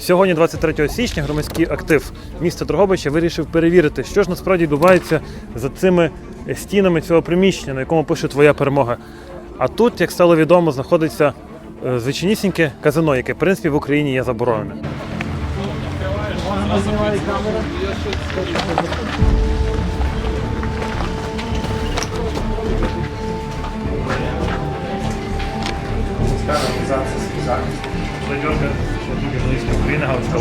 Сьогодні, 23 січня, громадський актив міста Дрогобича вирішив перевірити, що ж насправді відбувається за цими стінами цього приміщення, на якому пише твоя перемога. А тут, як стало відомо, знаходиться е, звичайнісіньке казино, яке в принципі в Україні є заборонене. України, Галицька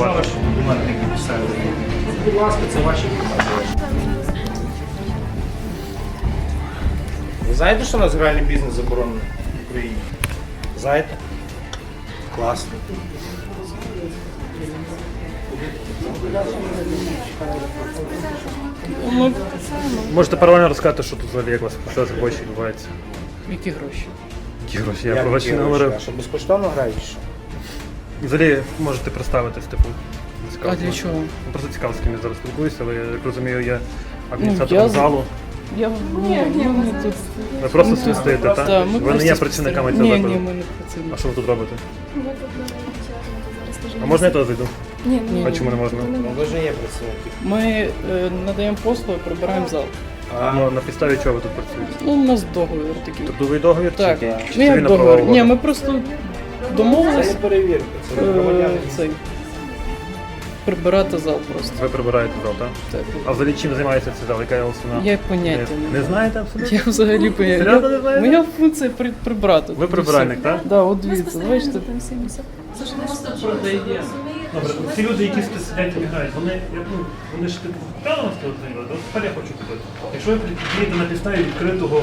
Будь ласка, це ваші Ви знаєте, що у нас гральний бізнес заборонений в Україні? Знаєте? Класно. Можете паралельно розказати, що тут взагалі, як у вас що за гроші відбувається? Які гроші? Які гроші? Я про гроші не говорив. А що безкоштовно грають? чи що? І Взагалі можете представитись, типу. цікаво. А для чого? Ну, Просто цікаво, з ким я зараз спілкуюся, ви, я як розумію, Ну, адміністратором я- залу. Я ні, ні, ми тут. Ви просто тут стоїте, так? Да, ми ви не просто є працівниками цього Ні, закладу? ні, ми не А працюємо. що ви тут робите? Зараз А можна я туди зайду? Ні, Ні, А чому не можна? Ну, ви ж є працівники. Ми е, надаємо послуги, прибираємо зал. А ну, на підставі чого ви тут працюєте? Ну, у нас договір такий. Трудовий договір? Так, Чи, ну чи як цивільна договір? правова Ні, угода? ми просто домовились перевірка. Це е, громадяни. цей, прибирати зал просто. Ви прибираєте зал, так? Так. А взагалі чим займається цей зал? Яка є основна? Я поняття Не, не не знаєте абсолютно? Я взагалі поняття. Серйозно не знаєте? Моя функція при- прибрати. Ви прибиральник, так? так? От дивіться, бачите. там 70. Добре, ці люди, які сидять і грають, вони, як, ну, вони ж типу правильно сказали, от тепер я хочу купити. Якщо ви приїдете на підставі відкритого,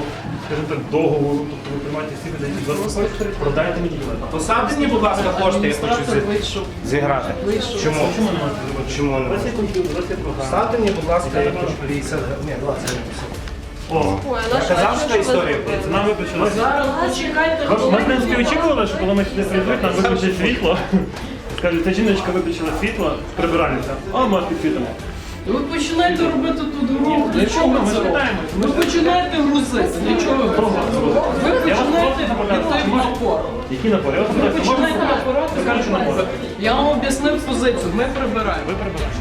скажімо так, договору, тобто ви приймаєте всі людей, які вас хочете, продайте мені білет. Поставте мені, будь ласка, кошти, я хочу зі- зіграти. Чому? Чому не можете зробити? Чому не У вас є можете? комп'ютер, у вас є програма. Ставте мені, будь ласка, Я хочу можу. 50 Ні, 20 гривень. О, Я казав, що та історія буде. це нам. Зараз почекайте. Ми, в принципі, очікували, що коли ми сюди прийдуть, нам виключать світло. Скажуть, та жіночка виключила світло, прибиральниця. О, ми підсвітимо. Ви починаєте робити тут гру. Для чого Ми ви це робите? Ви починаєте грузити. Для чого ви грузите? Ви починаєте просто йти в напор. Які напори? Я Ви починаєте можна- напорати. Кажу, що напори. Я вам об'яснив позицію. Ми прибираємо. Ви прибираєте.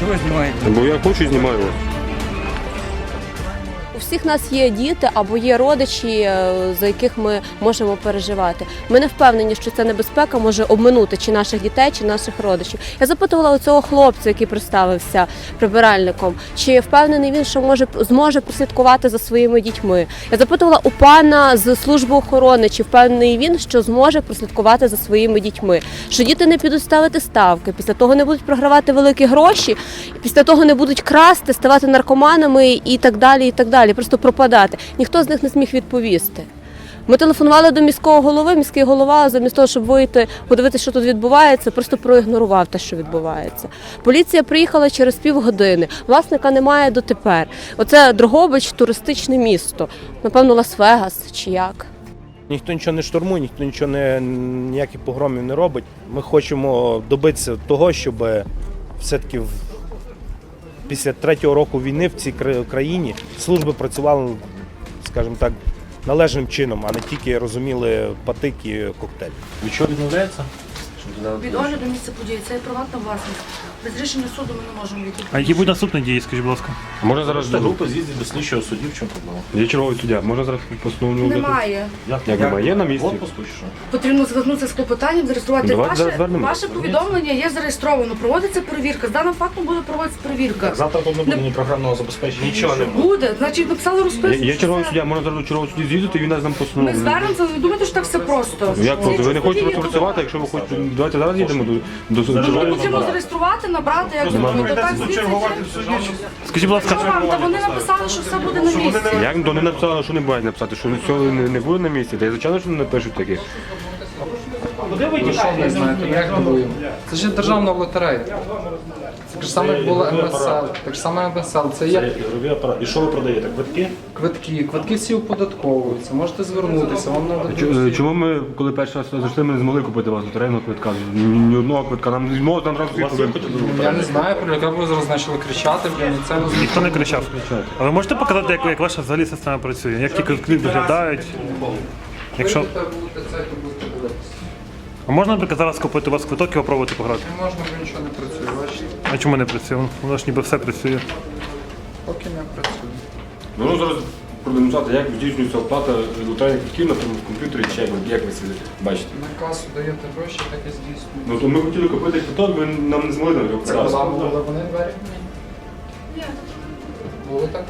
Чого знімаєте? Бо я хочу знімаю вас. Всіх нас є діти або є родичі, е, за яких ми можемо переживати. Ми не впевнені, що ця небезпека може обминути чи наших дітей, чи наших родичів. Я запитувала у цього хлопця, який представився прибиральником, чи впевнений він, що може зможе прослідкувати за своїми дітьми. Я запитувала у пана з служби охорони, чи впевнений він, що зможе прослідкувати за своїми дітьми, що діти не підуть ставити ставки, після того не будуть програвати великі гроші, після того не будуть красти, ставати наркоманами і так далі, і так далі, просто пропадати. Ніхто з них не зміг відповісти. Ми телефонували до міського голови. Міський голова, замість того, щоб вийти, подивитися, що тут відбувається, просто проігнорував те, що відбувається. Поліція приїхала через півгодини. Власника немає дотепер. Оце Дрогобич, туристичне місто. Напевно, Лас-Вегас чи як. Ніхто нічого не штурмує, ніхто нічого не ніяких погромів не робить. Ми хочемо добитися того, щоб все-таки після третього року війни в цій кра- країні служби працювали, скажімо так, належним чином, а не тільки розуміли патики коктейль. Від чого відмовляється? Від огляду місця події. Це є приватна власність. Без рішення суду ми не можемо війти. А які будуть наступні дії, скажіть, будь ласка? Можна зараз Просто група з'їздить до слідчого судді, в чому проблема? Я черговий суддя. Можна зараз постановлю. Немає. Як немає? Є на місці. Отпуску чи що? Потрібно звернутися з клопотанням, зареєструвати Давайте зараз ваше, звернемося. ваше повідомлення. Є зареєстровано. Проводиться перевірка. З даним фактом буде проводитися перевірка. Завтра тут не буде ні програмного забезпечення. Нічого не буде. Буде, значить, написали Я, розписку. я що черговий суддя, можна зараз до чергового судді з'їздити, і він нас нам Ми звернемося, ви думаєте, що так все просто. Як просто? Ви не хочете працювати, якщо ви хочете. Давайте зараз їдемо до, до Ми Потрібно зареєструвати, набрати, як зробити. Так, звідси. Скажіть, будь Що ласка, вам? Та вони написали, що все буде на місці. Як то не написали, що не буде написати, що цього не, не буде на місці. Та й звичайно, що не напишуть таке. куди ви знаєте, як то? Це ж державна лотерея. Так ж саме як було МСЛ. Так ж саме МСЛ. Це Це є ігровий апарат. І що ви продаєте? Квитки? квитки. Квитки всі оподатковуються. Можете звернутися, вам надо Чому, чому ми, коли перший раз сюди зайшли, ми не змогли купити у вас лотерейного квитка? Ні, ні одного квитка. Нам не можуть, нам зразу всі квитки. Я не знаю, про яке ви зараз почали кричати, блін, і це не Ніхто не кричав. А ви можете показати, як, як ваша взагалі система працює? Як ті квитки виглядають? Якщо... Будете будете А можна, наприклад, зараз купити у вас квиток і попробувати пограти? Не можна, бо нічого не працює. Бачите, А чому не працює? Воно ж ніби все працює. поки не працює. Можна зараз продемонструвати, як здійснюється оплата лотерейних квитків на тому комп'ютері, чи як, ви- як ви це бачите. На касу даєте гроші, так і здійснює. Ну, то ми хотіли купити квиток, ви нам не змогли нам його Це показати. були вони двері? Були так?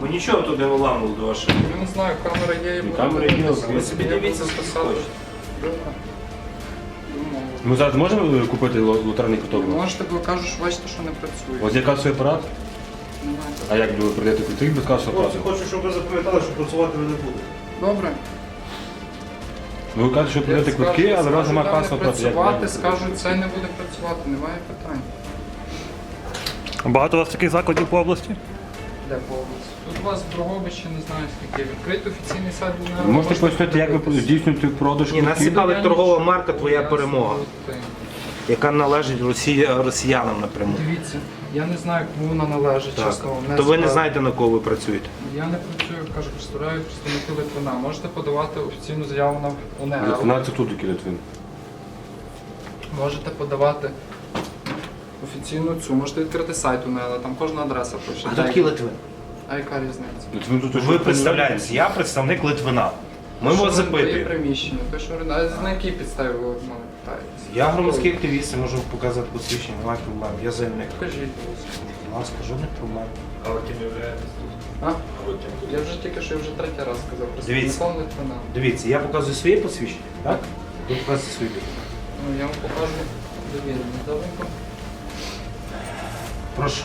Ми нічого тут не виламували до вашого. Я не знаю, камера є і буде. камера є, ви собі дивіться, хочете. Ми зараз можемо купити ло- лотерейний квиток? Можете, бо кажу, що бачите, що не працює. Ось є касовий апарат, Немає. а як ви продаєте квиток без касового апарату? Хочу, щоб ви запам'ятали, що працювати ви не будете. Добре. Ви кажете, що продаєте квитки, але у вас немає Скажу, касового там не апарату. Як- працювати, як- скажу, це не буде працювати, немає питань. Багато у вас таких закладів по області? Де повністю? Тут у вас в Дрогобичі, не знаю скільки. Відкритий офіційний сайт Ви. Можете пояснити, як ви здійснюєте продаж Ні, нас квитків? цікавить торгова марка Твоя перемога, яка належить Росії, росіянам напряму. Дивіться, я не знаю, кому вона належить, Так. чесно. вам То ви не знаєте, на кого ви працюєте. Я не працюю, кажу, представляю представники Литвина. Можете подавати офіційну заяву на УНР. Литвина це тут який Литвин. Можете подавати офіційну цю, можете відкрити сайт УНЕЛа, там кожна адреса пише. Де- Литвин? А яка різниця? Литвин тут Ви представляєтесь, я представник Литвина. Ми вас Що запитуємо. приміщення, то що а на якій підставі ви мене питаєтесь? Я громадський активіст, я можу показати посвідчення, немає проблем. Я заявник. Покажіть, будь ласка. Будь ласка, жодних проблем. А? Я вже тільки що я вже третій раз сказав, Дивіться. представником Литвина. Дивіться, я показую своє посвідчення, так? Ви показуєте своє. Ну, я вам покажу довірення. Добренько. Прошу.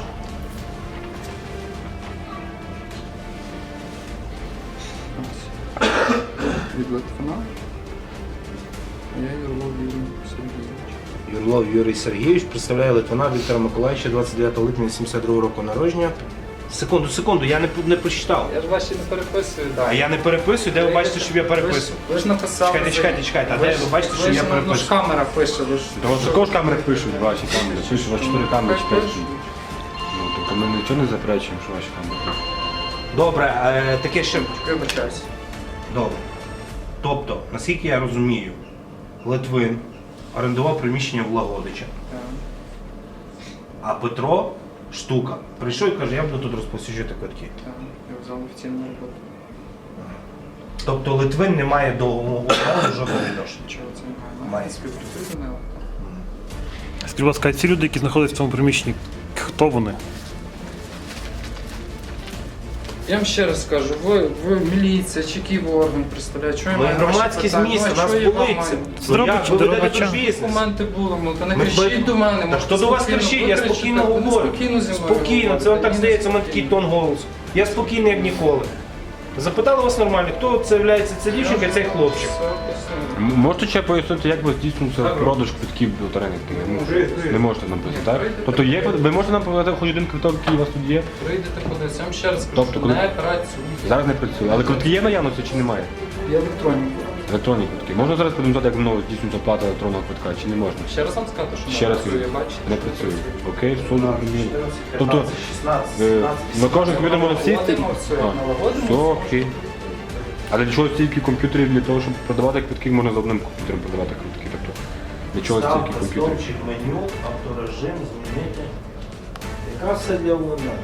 Від Литвина. Я Юрлов Юрій Сергійович. Юрлов Юрій Сергійович представляє Литвина Віктора Миколаївича 29 липня 72 року народження. Секунду, секунду, я не, не прочитав. Я ж ваші не переписую, так. А я не переписую, де ви бачите, щоб я переписував? Ви ж написали. Чекайте, чекайте, чекайте, а де ви бачите, що ви я ж, ну, ж переписую? камера пише, ви ж. Та у також камери пишуть, ваші камери. Пишуть, у вас чотири камери чи п'ять. Тобто ми нічого не заперечуємо, що ваші камери. Добре, е, таке ще. Вибачаюсь. Добре. Тобто, наскільки я розумію, Литвин орендував приміщення в Лагодича, а Петро штука прийшов і каже, я буду тут розповсюджувати квитки. Так, я взяв офіційну роботу. Тобто Литвин не має до умови жодного відношення. Чого це немає? Має. Співпрацюєте не Скажіть, будь ласка, ці люди, які знаходяться в цьому приміщенні, хто вони? Я вам ще раз скажу, ви, ви міліція чи який ви орган представляє, Чого я Ми маю ваші громадськість питання? міста, Ну, а нас чого я вам болиться. маю? Зробить чи бізнес. Документи були, ми то не Ми кричіть до мене. Та можете хто до вас спокійно кричить? Я викричати, спокійно ви говорю. Спокійно зі мною Спокійно, говорите. це вам так здається, у мене такий тон голосу. Я спокійний, як ніколи. Запитали вас нормально, хто це є ця дівчинка цей хлопчик. М- Можете ще пояснити, як ви здійснюється продаж квитків до лотерейних квитків? Не можете нам пояснити, так? Тобто є, ви можете нам показати хоч один квиток, який у вас тут є? Прийдете кудись, я вам ще раз кажу, Тобто, коли- не працює. Зараз не працює. Але квитки є в наявності чи немає? Є електроніку. Електронні квитки. Можна зараз подумати, як воно здійснюється оплата електронного квитка, чи не можна? Ще раз вам сказати, що Ще не раз працює, кажу, бачите? не працює. Окей, все зрозуміло. Тобто е, на кожен комп'ютер можна сісти? Все, А, Все все. окей. А для чого стільки комп'ютерів для того, щоб продавати квитки, можна за одним комп'ютером продавати квитки. Тобто для чого стільки комп'ютерів? меню, авторежим, змінити. Якраз все для УНР.